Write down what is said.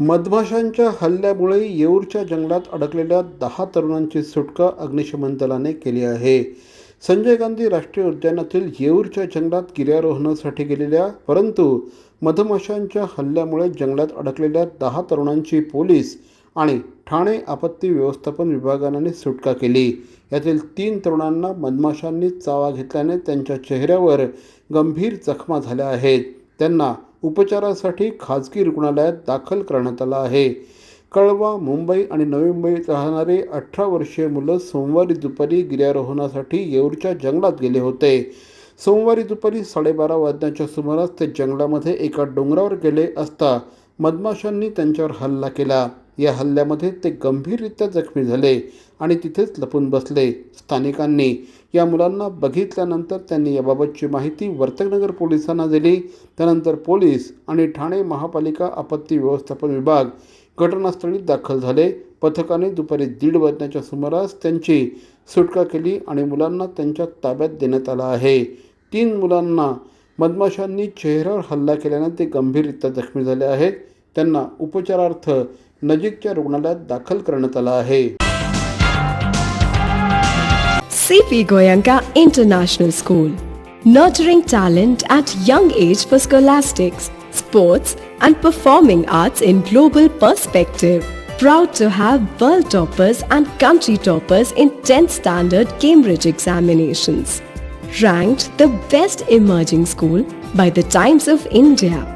मधमाशांच्या हल्ल्यामुळे येऊरच्या जंगलात अडकलेल्या दहा तरुणांची सुटका अग्निशमन दलाने केली आहे. संजय गांधी राष्ट्रीय उद्यानातील येऊरच्या जंगलात गिर्यारोहणासाठी गेलेल्या परंतु मधमाशांच्या हल्ल्यामुळे जंगलात अडकलेल्या दहा तरुणांची पोलीस आणि ठाणे आपत्ती व्यवस्थापन विभागाने सुटका केली. यातील तीन तरुणांना मधमाशांनी चावा घेतल्याने त्यांच्या चेहऱ्यावर गंभीर जखमा झाल्या आहेत. त्यांना उपचारासाठी खाजगी रुग्णालयात दाखल करण्यात आलं आहे. कळवा मुंबई आणि नवी मुंबईत राहणारे अठरा वर्षीय मुलं सोमवारी दुपारी गिर्यारोहणासाठी येऊरच्या जंगलात गेले होते. सोमवारी दुपारी साडेबारा वाजण्याच्या सुमारास ते जंगलामध्ये एका डोंगरावर गेले असता मधमाशांनी त्यांच्यावर हल्ला केला. या हल्ल्यामध्ये ते गंभीररित्या जखमी झाले आणि तिथेच लपून बसले. स्थानिकांनी या मुलांना बघितल्यानंतर त्यांनी याबाबतची माहिती वर्तकनगर पोलिसांना दिली. त्यानंतर पोलीस आणि ठाणे महापालिका आपत्ती व्यवस्थापन विभाग घटनास्थळी दाखल झाले. पथकाने दुपारी दीड वाजण्याच्या सुमारास त्यांची सुटका केली आणि मुलांना त्यांच्या ताब्यात देण्यात आला आहे. तीन मुलांना मधमाशांनी चेहऱ्यावर हल्ला केल्याने ते गंभीररित्या जखमी झाले आहेत. त्यांना उपचारार्थ नजीकच्या रुग्णालयात दाखल करण्यात आलं आहे C P Goenka International School. Nurturing talent at young age for scholastics, sports, and performing arts in global perspective. Proud to have world toppers and country toppers in 10th standard Cambridge examinations. Ranked the best emerging school by the Times of India